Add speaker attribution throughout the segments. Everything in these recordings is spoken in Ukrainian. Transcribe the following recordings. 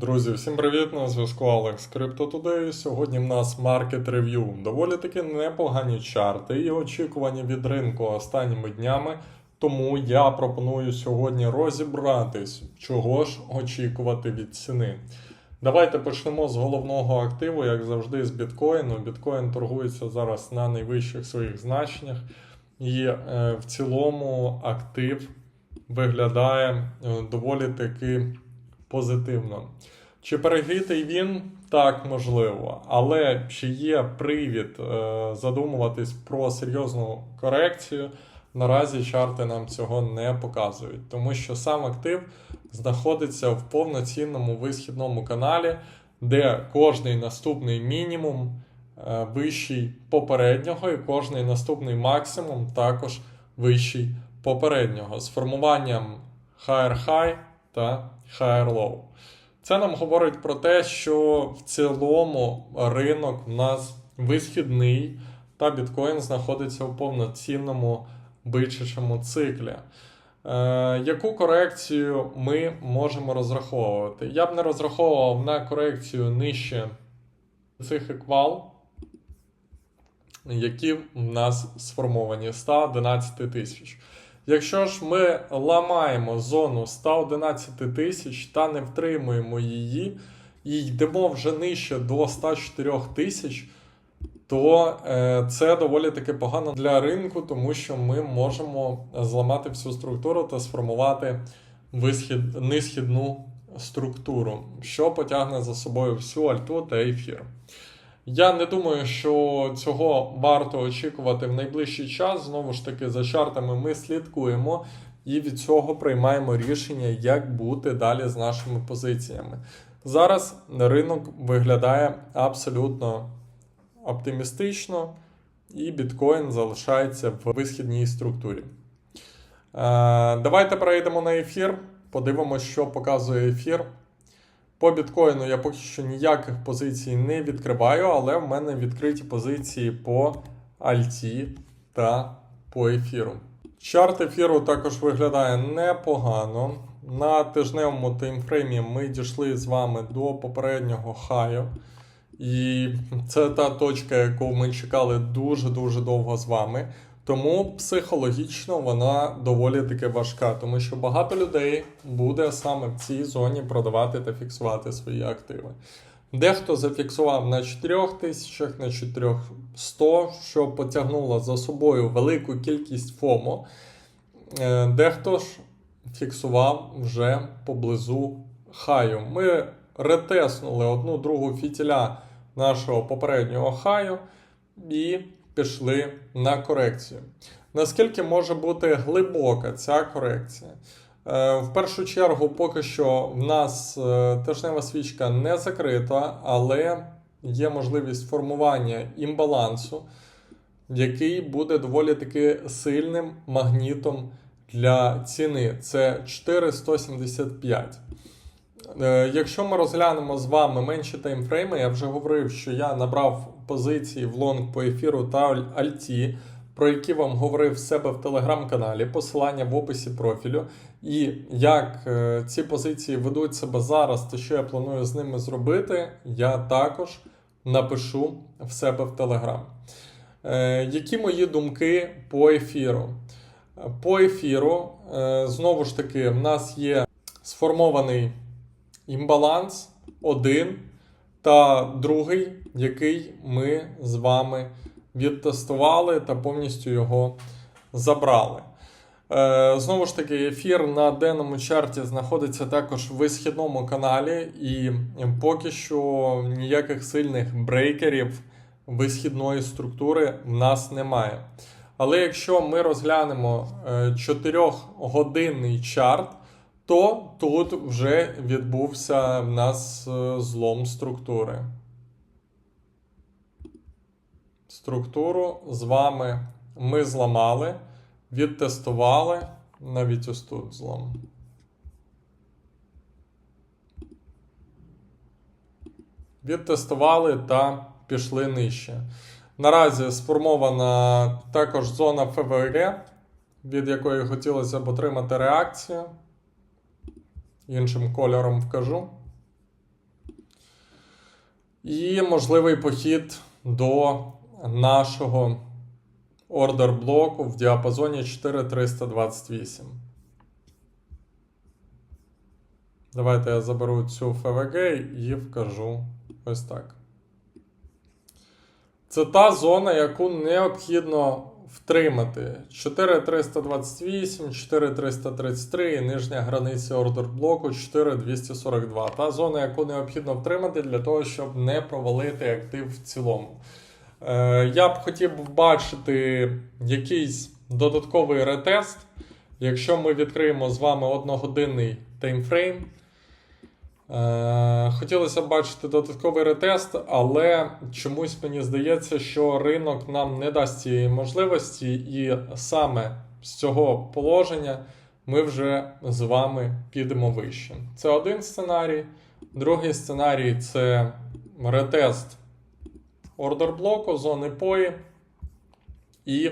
Speaker 1: Друзі, всім привіт! На зв'язку Алекс Crypto Today. Сьогодні в нас маркет рев'ю. Доволі таки непогані чарти і очікування від ринку останніми днями. Тому я пропоную сьогодні розібратись, чого ж очікувати від ціни. Давайте почнемо з головного активу, як завжди, з біткоїну. Біткоін торгується зараз на найвищих своїх значеннях, і е, в цілому актив виглядає е, доволі таки позитивно. Чи перегрітий він? Так, можливо. Але чи є привід е, задумуватись про серйозну корекцію? Наразі чарти нам цього не показують, тому що сам актив знаходиться в повноцінному висхідному каналі, де кожний наступний мінімум е, вищий попереднього, і кожний наступний максимум також вищий попереднього з формуванням higher high та higher low. Це нам говорить про те, що в цілому ринок в нас висхідний, та біткоін знаходиться в повноцінному бичачому циклі. Е, яку корекцію ми можемо розраховувати? Я б не розраховував на корекцію нижче цих еквал, які в нас сформовані 111 тисяч. Якщо ж ми ламаємо зону 111 тисяч та не втримуємо її, і йдемо вже нижче до 104 тисяч, то е, це доволі таки погано для ринку, тому що ми можемо зламати всю структуру та сформувати висхід, нисхідну структуру, що потягне за собою всю альту та ефір. Я не думаю, що цього варто очікувати в найближчий час. Знову ж таки, за чартами ми слідкуємо і від цього приймаємо рішення, як бути далі з нашими позиціями. Зараз ринок виглядає абсолютно оптимістично, і біткоін залишається в висхідній структурі. Е, Давайте перейдемо на ефір, подивимося, що показує ефір. По біткоїну я поки що ніяких позицій не відкриваю, але в мене відкриті позиції по Альті та по ефіру. Чарт ефіру також виглядає непогано. На тижневому таймфреймі ми дійшли з вами до попереднього хаю. І це та точка, яку ми чекали дуже-дуже довго з вами. Тому психологічно вона доволі таки важка, тому що багато людей буде саме в цій зоні продавати та фіксувати свої активи. Дехто зафіксував на 4 тисячах, на 400, що потягнуло за собою велику кількість ФОМО. Е, Дехто ж фіксував вже поблизу хаю. Ми ретеснули одну другу фітіля нашого попереднього хаю і пішли на корекцію. Наскільки може бути глибока ця корекція? Е, В першу чергу, поки що в нас е, тижнева свічка не закрита, але є можливість формування імбалансу, який буде доволі таки сильним магнітом для ціни. Це 4,175. Е, Якщо ми розглянемо з вами менші таймфрейми, я вже говорив, що я набрав позиції в лонг по ефіру та аль- альті, про які вам говорив в себе в телеграм-каналі, посилання в описі профілю. І як е, ці позиції ведуть себе зараз, та що я планую з ними зробити, я також напишу в себе в телеграм. Е, Які мої думки по ефіру? По ефіру, знову ж таки, в нас є сформований імбаланс один та другий, який ми з вами відтестували та повністю його забрали. Е, Знову ж таки, ефір на денному чарті знаходиться також в висхідному каналі, і поки що ніяких сильних брейкерів висхідної структури в нас немає. Але якщо ми розглянемо 4-годинний чарт, то тут вже відбувся в нас е, злом структури. Структуру з вами ми зламали, відтестували, навіть ось тут злом. Відтестували та пішли нижче. Наразі сформована також зона ФВГ, від якої хотілося б отримати реакцію іншим кольором вкажу. І можливий похід до нашого ордер блоку в діапазоні 4328. Давайте я заберу цю ФВГ і вкажу ось так. Це та зона, яку необхідно втримати. 4328, 4333 і нижня границя ордер блоку 4242. Та зона, яку необхідно втримати для того, щоб не провалити актив в цілому. Е, я б хотів бачити якийсь додатковий ретест. Якщо ми відкриємо з вами одногодинний таймфрейм, Хотілося б бачити додатковий ретест, але чомусь мені здається, що ринок нам не дасть цієї можливості, і саме з цього положення ми вже з вами підемо вище. Це один сценарій. Другий сценарій це ретест ордер блоку, зони пої і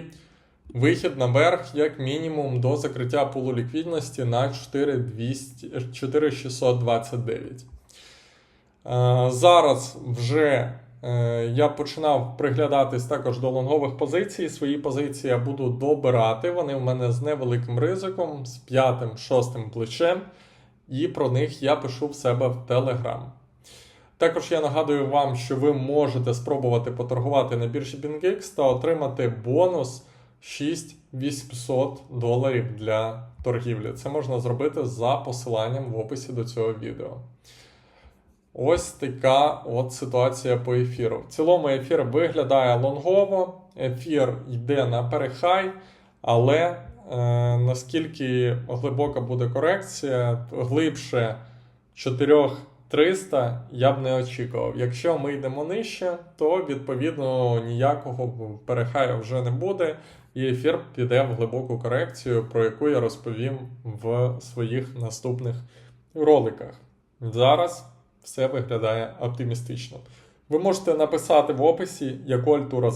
Speaker 1: вихід наверх, як мінімум, до закриття пулу ліквідності на 4629. Е, Зараз вже е, я починав приглядатись також до лонгових позицій. Свої позиції я буду добирати. Вони в мене з невеликим ризиком, з п'ятим, шостим плечем, і про них я пишу в себе в Telegram. Також я нагадую вам, що ви можете спробувати поторгувати на біржі BingX та отримати бонус 6800 доларів для торгівлі. Це можна зробити за посиланням в описі до цього відео. Ось така от ситуація по ефіру. В цілому ефір виглядає лонгово, ефір йде на перехай, але е, наскільки глибока буде корекція, глибше 4300 я б не очікував. Якщо ми йдемо нижче, то відповідно ніякого перехаю вже не буде, і ефір піде в глибоку корекцію, про яку я розповім в своїх наступних роликах. Зараз все виглядає оптимістично. Ви можете написати в описі, яку альту